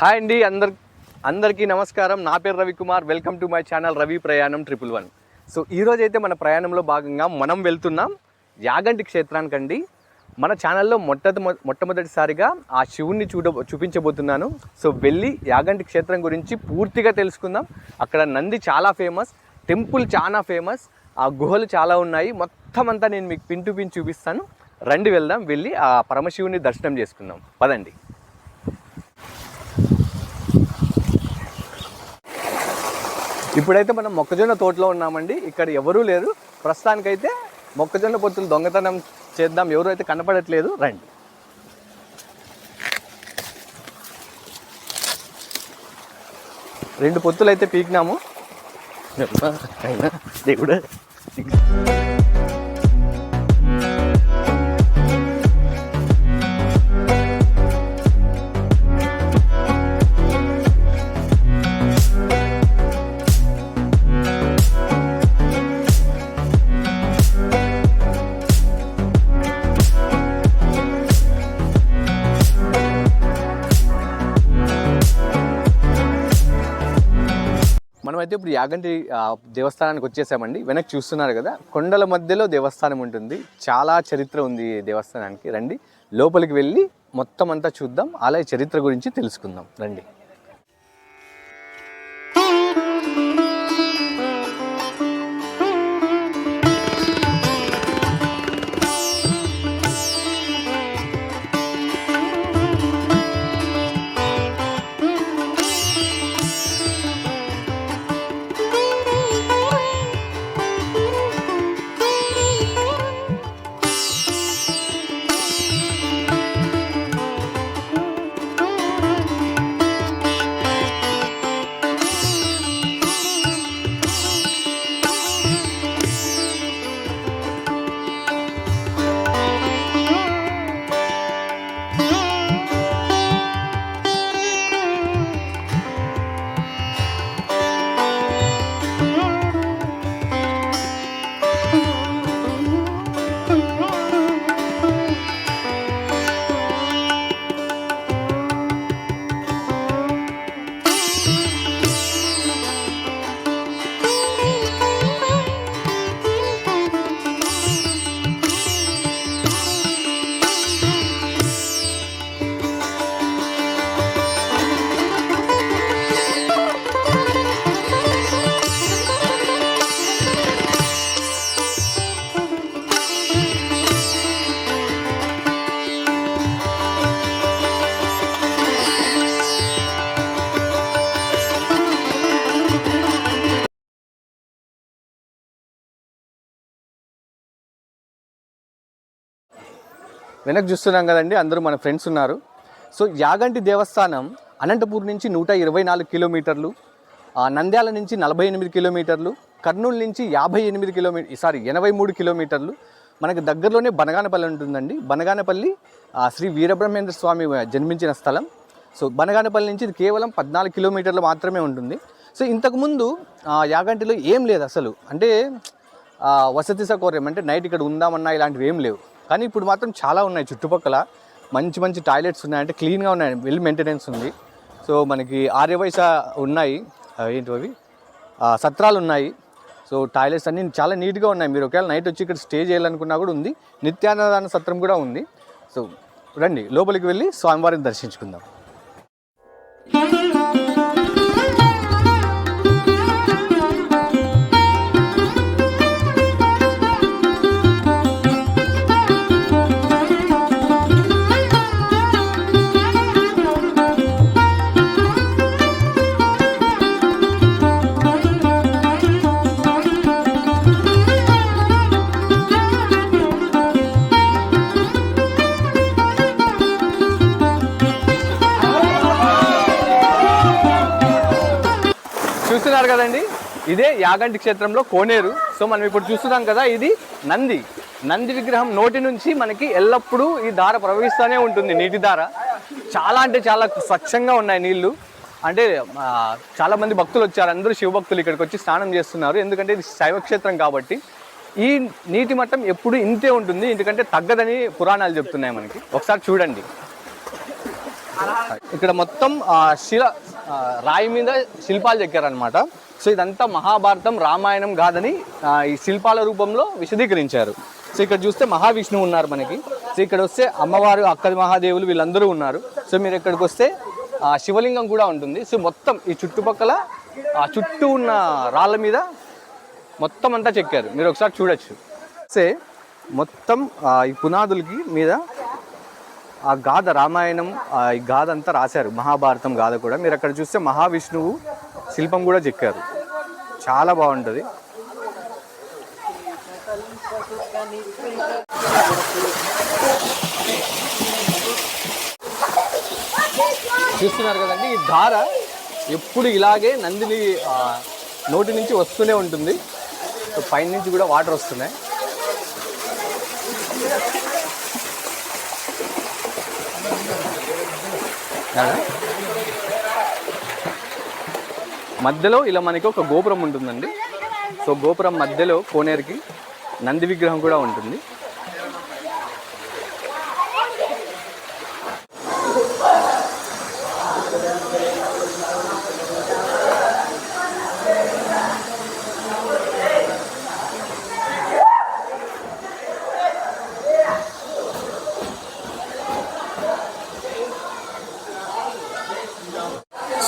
Hi అండి అందరి అందరికీ నమస్కారం. నా పేరు Ravikumar. Welcome to my channel Ravi ప్రయాణం ట్రిపుల్ వన్. సో ఈరోజు అయితే మన ప్రయాణంలో భాగంగా మనం వెళ్తున్నాం యాగంటి క్షేత్రానికండి. మన ఛానల్లో మొట్ట మొట్టమొదటిసారిగా ఆ శివుణ్ణి చూడ చూపించబోతున్నాను. సో వెళ్ళి యాగంటి క్షేత్రం గురించి పూర్తిగా తెలుసుకుందాం. అక్కడ నంది చాలా ఫేమస్ టెంపుల్ చాలా ఫేమస్ ఆ గుహలు చాలా ఉన్నాయి. మొత్తం అంతా నేను మీకు పిన్ టు పిన్ చూపిస్తాను. రండి వెళ్దాం వెళ్ళి ఆ పరమశివుని దర్శనం చేసుకుందాం. పదండి. ఇప్పుడైతే మనం మొక్కజొన్న తోటలో ఉన్నామండి. ఇక్కడ ఎవరూ లేరు. ప్రస్తుతానికైతే మొక్కజొన్న పొత్తులు దొంగతనం చేద్దాం. ఎవరు అయితే కనపడట్లేదు రండి. రెండు పొత్తులు అయితే పీకినాము అయినా దేవుడు. మనమైతే ఇప్పుడు యాగంటి దేవస్థానానికి వచ్చేసామండి. వెనక్కి చూస్తున్నారు కదా కొండల మధ్యలో దేవస్థానం ఉంటుంది. చాలా చరిత్ర ఉంది దేవస్థానానికి. రండి లోపలికి వెళ్ళి మొత్తం అంతా చూద్దాం. ఆలయ చరిత్ర గురించి తెలుసుకుందాం. రండి. వెనక్కి చూస్తున్నాం కదండి అందరూ మన ఫ్రెండ్స్ ఉన్నారు. సో యాగంటి దేవస్థానం అనంతపూర్ నుంచి నూట ఇరవై నాలుగు కిలోమీటర్లు నంద్యాల నుంచి నలభై ఎనిమిది కిలోమీటర్లు కర్నూలు నుంచి యాభై ఎనిమిది కిలోమీటర్ సారీ ఎనభై మూడు కిలోమీటర్లు మనకు దగ్గరలోనే బనగానపల్లి ఉంటుందండి. బనగానపల్లి శ్రీ వీరబ్రహ్మేంద్ర స్వామి జన్మించిన స్థలం. సో బనగానపల్లి నుంచి ఇది కేవలం పద్నాలుగు కిలోమీటర్లు మాత్రమే ఉంటుంది. సో ఇంతకుముందు ఆ, యాగంటిలో ఏం లేదు అసలు. అంటే వసతి సౌకర్యం అంటే నైట్ ఇక్కడ ఉందామన్నా ఇలాంటివి ఏం లేవు. కానీ ఇప్పుడు మాత్రం చాలా ఉన్నాయి చుట్టుపక్కల. మంచి మంచి టాయిలెట్స్ ఉన్నాయి అంటే క్లీన్గా ఉన్నాయి. వెల్ మెయింటెనెన్స్ ఉంది. సో మనకి ఆర్యవైస ఉన్నాయి. ఏంటి అవి? సత్రాలు ఉన్నాయి. సో టాయిలెట్స్ అన్నీ చాలా నీట్గా ఉన్నాయి. మీరు ఒకవేళ నైట్ వచ్చి ఇక్కడ స్టే చేయాలనుకున్నా కూడా ఉంది. నిత్యాన్నదాన సత్రం కూడా ఉంది. సో రండి లోపలికి వెళ్ళి స్వామివారిని దర్శించుకుందాం. ఇదే యాగంటి క్షేత్రంలో కోనేరు. సో మనం ఇప్పుడు చూస్తున్నాం కదా ఇది నంది. నంది విగ్రహం నోటి నుంచి మనకి ఎల్లప్పుడూ ఈ దార ప్రవహిస్తూనే ఉంటుంది నీటి దార చాలా అంటే చాలా స్వచ్ఛంగా ఉన్నాయి నీళ్ళు. అంటే చాలామంది చాలా మంది భక్తులు వచ్చారు. అందరూ శివభక్తులు ఇక్కడికి వచ్చి స్నానం చేస్తున్నారు. ఎందుకంటే ఇది శైవక్షేత్రం కాబట్టి. ఈ నీటి మట్టం ఎప్పుడు ఇంతే ఉంటుంది ఎందుకంటే తగ్గదని పురాణాలు చెప్తున్నాయి మనకి. ఒకసారి చూడండి. ఇక్కడ మొత్తం శిల రాయి మీద శిల్పాలు చెక్కారనమాట సో ఇదంతా మహాభారతం రామాయణం కాదని ఈ శిల్పాల రూపంలో విశదీకరించారు. సో ఇక్కడ చూస్తే మహావిష్ణువు ఉన్నారు మనకి. సో ఇక్కడ వస్తే అమ్మవారు అక్కది మహాదేవులు వీళ్ళందరూ ఉన్నారు. సో మీరు ఇక్కడికి వస్తే ఆ, శివలింగం కూడా ఉంటుంది. సో మొత్తం ఈ చుట్టుపక్కల ఆ చుట్టూ ఉన్న రాళ్ళ మీద మొత్తం అంతా చెక్కారు. మీరు ఒకసారి చూడొచ్చు. సే మొత్తం ఈ పునాదులకి మీద ఆ గాథ రామాయణం ఈ గాథ అంతా రాశారు. మహాభారతం గాథ కూడా. మీరు అక్కడ చూస్తే మహావిష్ణువు శిల్పం కూడా చెక్కారు. చాలా బాగుంటుంది. చూస్తున్నారు కదండి ఈ ధార ఎప్పుడు ఇలాగే నందిని నోటి నుంచి వస్తూనే ఉంటుంది. పైన నుంచి కూడా వాటర్ వస్తున్నాయి. కదా? మధ్యలో ఇలా మనకి ఒక గోపురం ఉంటుందండి. సో గోపురం మధ్యలో కోనేరుకి నంది విగ్రహం కూడా ఉంటుంది.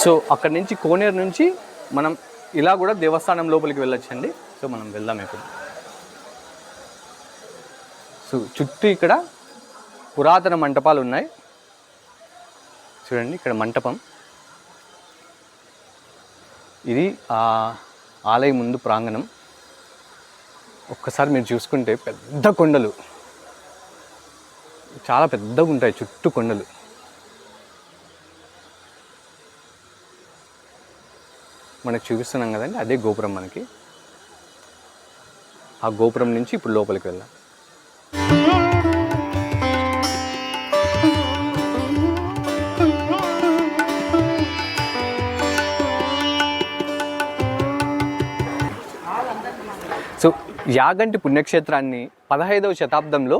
సో అక్కడి నుంచి కోనేరు నుంచి మనం ఇలా కూడా దేవస్థానం లోపలికి వెళ్ళొచ్చండి. సో మనం వెళ్దాం ఇప్పుడు. సో చుట్టూ ఇక్కడ పురాతన మంటపాలు ఉన్నాయి. చూడండి ఇక్కడ మంటపం. ఇది ఆ ఆలయం ముందు ప్రాంగణం. ఒక్కసారి మీరు చూసుకుంటే పెద్ద కొండలు. చాలా పెద్దగా ఉంటాయి చుట్టూ కొండలు. మనకు చూపిస్తున్నాం కదండి అదే గోపురం మనకి. ఆ గోపురం నుంచి ఇప్పుడు లోపలికి వెళ్దాం. సో యాగంటి పుణ్యక్షేత్రాన్ని పదహైదవ శతాబ్దంలో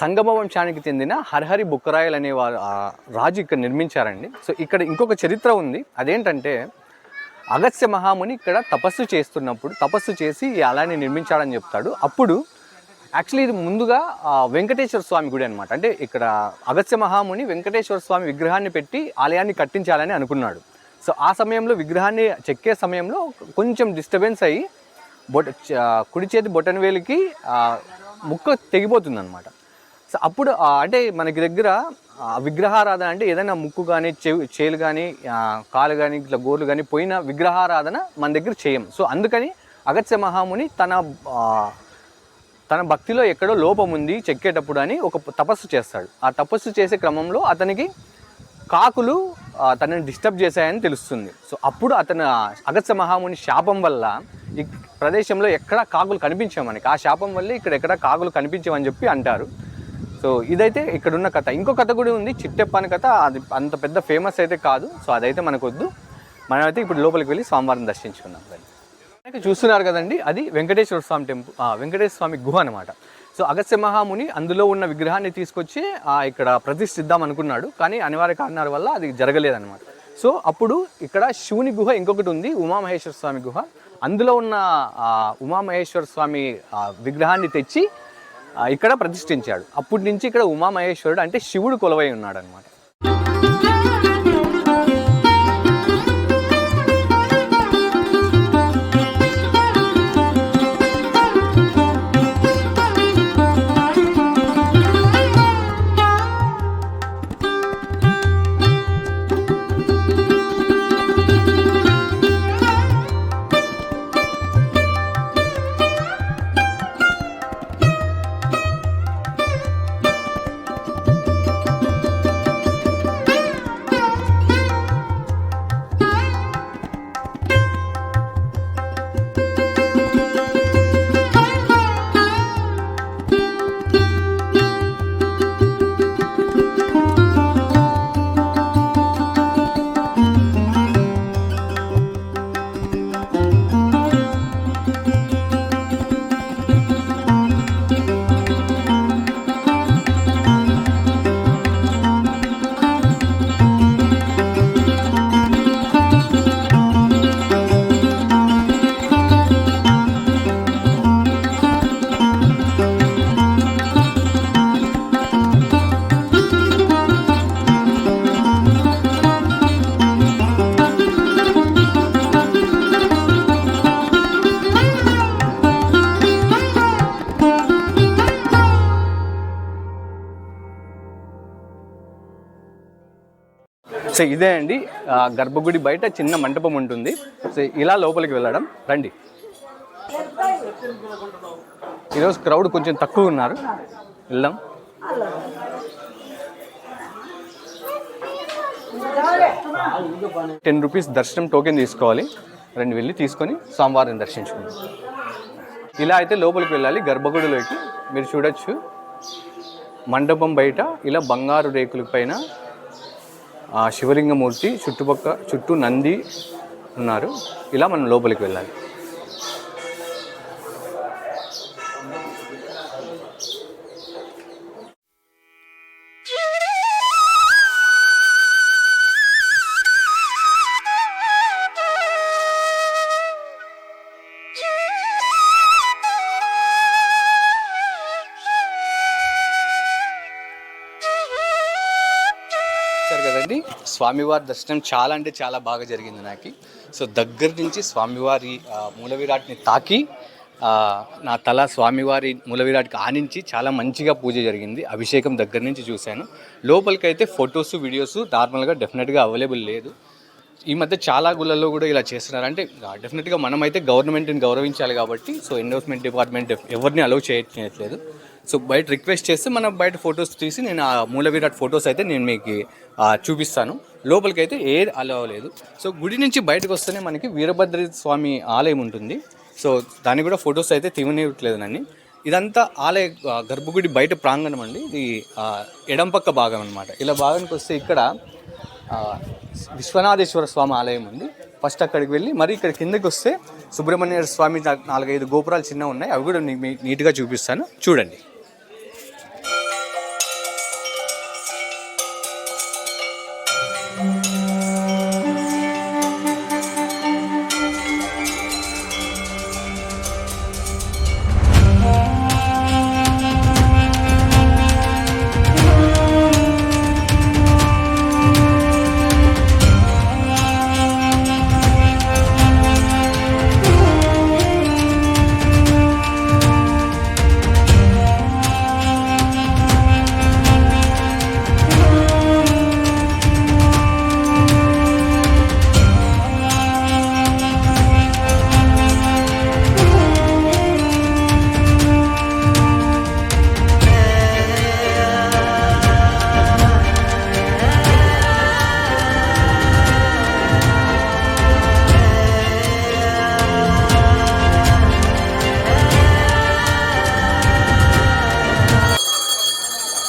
సంగమ వంశానికి చెందిన హర్హరి బుక్కరాయలు అనే వారు రాజు ఇక్కడ నిర్మించారండి. సో ఇక్కడ ఇంకొక చరిత్ర ఉంది. అదేంటంటే అగస్త్య మహాముని ఇక్కడ తపస్సు చేస్తున్నప్పుడు తపస్సు చేసి ఈ ఆలయాన్ని నిర్మించాడని చెప్తాడు. అప్పుడు యాక్చువల్లీ ఇది ముందుగా వెంకటేశ్వర స్వామి గుడి అనమాట అంటే ఇక్కడ అగస్త్య మహాముని వెంకటేశ్వర స్వామి విగ్రహాన్ని పెట్టి ఆలయాన్ని కట్టించాలని అనుకున్నాడు. సో ఆ సమయంలో విగ్రహాన్ని చెక్కే సమయంలో కొంచెం డిస్టర్బెన్స్ అయ్యి బొట కుడి చేతి బొటన వేలికి ముక్క తెగిపోతుంది అనమాట సో అప్పుడు అంటే మనకి దగ్గర విగ్రహారాధన అంటే ఏదైనా ముక్కు కానీ చెవి చేలు కానీ కాలు కానీ ఇట్లా గోర్లు కానీ పోయిన విగ్రహారాధన మన దగ్గర చేయం. సో అందుకని అగత్య మహాముని తన తన భక్తిలో ఎక్కడో లోపం ఉంది చెక్కేటప్పుడు అని ఒక తపస్సు చేస్తాడు. ఆ తపస్సు చేసే క్రమంలో అతనికి కాకులు తనని డిస్టర్బ్ చేశాయని తెలుస్తుంది. సో అప్పుడు అతను అగత్య మహాముని శాపం వల్ల ఈ ప్రదేశంలో ఎక్కడ కాకులు కనిపించామని ఆ శాపం వల్ల ఇక్కడ ఎక్కడ కాకులు కనిపించామని చెప్పి అంటారు. సో ఇదైతే ఇక్కడ ఉన్న కథ. ఇంకో కథ కూడా ఉంది చిట్టెప్ప అనే కథ. అది అంత పెద్ద ఫేమస్ అయితే కాదు సో అదైతే మనకు వద్దు మనమైతే ఇప్పుడు లోపలికి వెళ్ళి స్వామివారిని దర్శించుకుందాం దాన్ని చూస్తున్నారు కదండి అది వెంకటేశ్వర స్వామి టెంపుల్ వెంకటేశ్వర స్వామి గుహ అనమాట సో అగస్త్య మహాముని అందులో ఉన్న విగ్రహాన్ని తీసుకొచ్చి ఇక్కడ ప్రతిష్ఠిద్దాం అనుకున్నాడు కానీ అనివార్య కారణాల వల్ల అది జరగలేదన్నమాట. సో అప్పుడు ఇక్కడ శివుని గుహ ఇంకొకటి ఉంది ఉమామహేశ్వర స్వామి గుహ. అందులో ఉన్న ఉమామహేశ్వర స్వామి విగ్రహాన్ని తెచ్చి ఇక్కడ ప్రతిష్ఠించాడు. అప్పటి నుంచి ఇక్కడ ఉమామహేశ్వరుడు అంటే శివుడు కొలవై ఉన్నాడు అనమాట సో ఇదే అండి గర్భగుడి బయట చిన్న మంటపం ఉంటుంది. సో ఇలా లోపలికి వెళ్ళడం. రండి. ఈరోజు క్రౌడ్ కొంచెం తక్కువ ఉన్నారు. వెళ్దాం. టెన్ రూపీస్ దర్శనం టోకెన్ తీసుకోవాలి. రెండు వెళ్ళి తీసుకొని సోమవారం దర్శించుకుందాం. ఇలా అయితే లోపలికి వెళ్ళాలి గర్భగుడిలోకి. మీరు చూడొచ్చు. మండపం బయట ఇలా బంగారు రేకుల పైన ఆ శివలింగమూర్తి చుట్టుపక్క చుట్టూ నంది ఉన్నారు. ఇలా మనం లోపలికి వెళ్ళాలి. స్వామివారి దర్శనం చాలా అంటే చాలా బాగా జరిగింది నాకు. సో దగ్గర నుంచి స్వామివారి మూలవిరాట్ని మూల విరాట్ని తాకి నా తల స్వామివారి మూల విరాట్కి ఆనించి చాలా మంచిగా పూజ జరిగింది. అభిషేకం దగ్గర నుంచి చూశాను. లోపలికైతే ఫొటోస్ వీడియోస్ నార్మల్గా డెఫినెట్గా అవైలబుల్ లేదు. ఈ మధ్య చాలా గుళ్ళల్లో కూడా ఇలా చేస్తున్నారు. అంటే డెఫినెట్గా మనమైతే గవర్నమెంట్ని గౌరవించాలి కాబట్టి సో ఎండోర్స్మెంట్ డిపార్ట్మెంట్ ఎవరిని అలౌ చేయట్లేదు. సో బయట రిక్వెస్ట్ చేస్తే మనం బయట ఫొటోస్ తీసి నేను ఆ మూల విరాట్ ఫొటోస్ అయితే నేను మీకు చూపిస్తాను. లోపలికి అయితే ఏది అలౌ లేదు. సో గుడి నుంచి బయటకు వస్తేనే మనకి వీరభద్ర స్వామి ఆలయం ఉంటుంది. సో దానికి కూడా ఫొటోస్ అయితే తీవనివ్వట్లేదు నన్ను ఇదంతా ఆలయ గర్భగుడి బయట ప్రాంగణం అండి. ఇది ఎడం పక్క భాగం అనమాట ఇలా భాగానికి వస్తే ఇక్కడ విశ్వనాథేశ్వర స్వామి ఆలయం ఉంది. ఫస్ట్ అక్కడికి వెళ్ళి మరి ఇక్కడ కిందకి వస్తే సుబ్రహ్మణ్య స్వామి నాలుగైదు గోపురాలు చిన్న ఉన్నాయి. అవి కూడా నీట్గా చూపిస్తాను. చూడండి.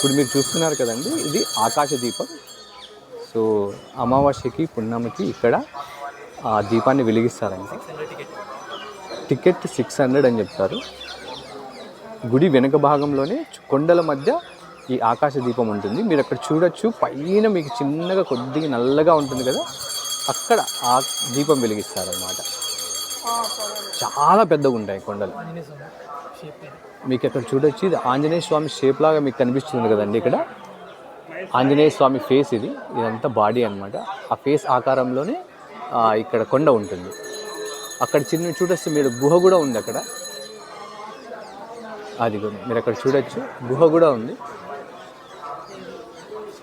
ఇప్పుడు మీరు చూస్తున్నారు కదండి ఇది ఆకాశ దీపం. సో అమావాస్యకి పున్నమ్మకి ఇక్కడ ఆ దీపాన్ని వెలిగిస్తారండి. టికెట్ సిక్స్ హండ్రెడ్ అని చెప్తారు. గుడి వెనుక భాగంలోనే కొండల మధ్య ఈ ఆకాశ దీపం ఉంటుంది. మీరు అక్కడ చూడొచ్చు పైన మీకు చిన్నగా కొద్దిగా నల్లగా ఉంటుంది కదా అక్కడ ఆ దీపం వెలిగిస్తారనమాట చాలా పెద్దగా ఉంటాయి కొండలు. మీకు అక్కడ చూడొచ్చు ఇది ఆంజనేయ స్వామి షేప్ లాగా మీకు కనిపిస్తుంది కదండి ఇక్కడ. ఆంజనేయ స్వామి ఫేస్ ఇది ఇదంతా బాడీ అన్నమాట. ఆ ఫేస్ ఆకారంలోనే ఇక్కడ కొండ ఉంటుంది. అక్కడ చిన్న చూడొచ్చు మీరు గుహ కూడా ఉంది అక్కడ. అది కూడా మీరు అక్కడ చూడొచ్చు గుహ కూడా ఉంది.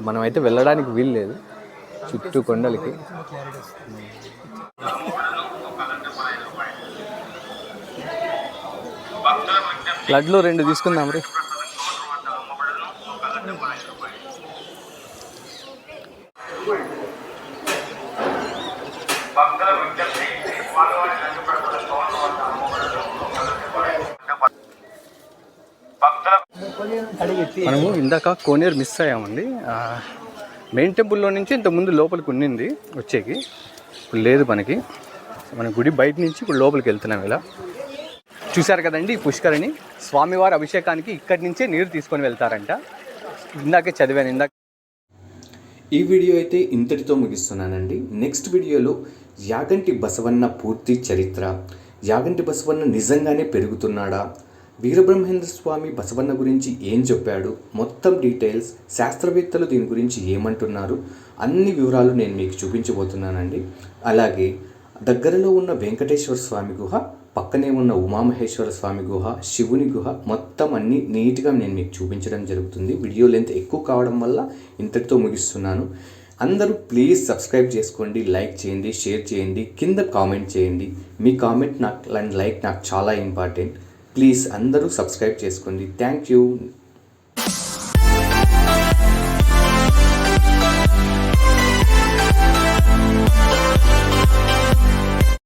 మనమైతే వెళ్ళడానికి వీలు లేదు చుట్టూ కొండలకి. లడ్లు రెండు తీసుకుందాం రే. మనము ఇందాక కోనేరు మిస్ అయ్యామండి. మెయిన్ టెంపుల్లో నుంచి ఇంతకుముందు లోపలికి ఉండింది వచ్చేకి. ఇప్పుడు లేదు మనకి. మన గుడి బయట నుంచి ఇప్పుడు లోపలికి వెళ్తున్నాం ఇలా. చూశారు కదండి ఈ పుష్కరిణి. స్వామివారి అభిషేకానికి ఇక్కడి నుంచే నీరు తీసుకొని వెళ్తారంట. ఇందాకే చదివాను ఇందాక ఈ వీడియో అయితే ఇంతటితో ముగిస్తున్నానండి. నెక్స్ట్ వీడియోలో యాగంటి బసవన్న పూర్తి చరిత్ర. యాగంటి బసవన్న నిజంగానే పెరుగుతున్నాడా? వీరబ్రహ్మేంద్ర స్వామి బసవన్న గురించి ఏం చెప్పాడు? మొత్తం డీటెయిల్స్ శాస్త్రవేత్తలు దీని గురించి ఏమంటున్నారు? అన్ని వివరాలు నేను మీకు చూపించబోతున్నానండి. అలాగే దగ్గరలో ఉన్న వెంకటేశ్వర స్వామి గుహ పక్కనే ఉన్న ఉమామహేశ్వర స్వామి గుహ శివుని గుహ మొత్తం అన్ని నీట్గా నేను మీకు చూపించడం జరుగుతుంది. వీడియో లెంత్ ఎక్కువ కావడం వల్ల ఇంతటితో ముగిస్తున్నాను. అందరూ ప్లీజ్ సబ్స్క్రైబ్ చేసుకోండి లైక్ చేయండి షేర్ చేయండి కింద కామెంట్ చేయండి. మీ కామెంట్ నాకు అండ్ లైక్ నాకు చాలా ఇంపార్టెంట్. ప్లీజ్ అందరూ సబ్స్క్రైబ్ చేసుకోండి. Thank you.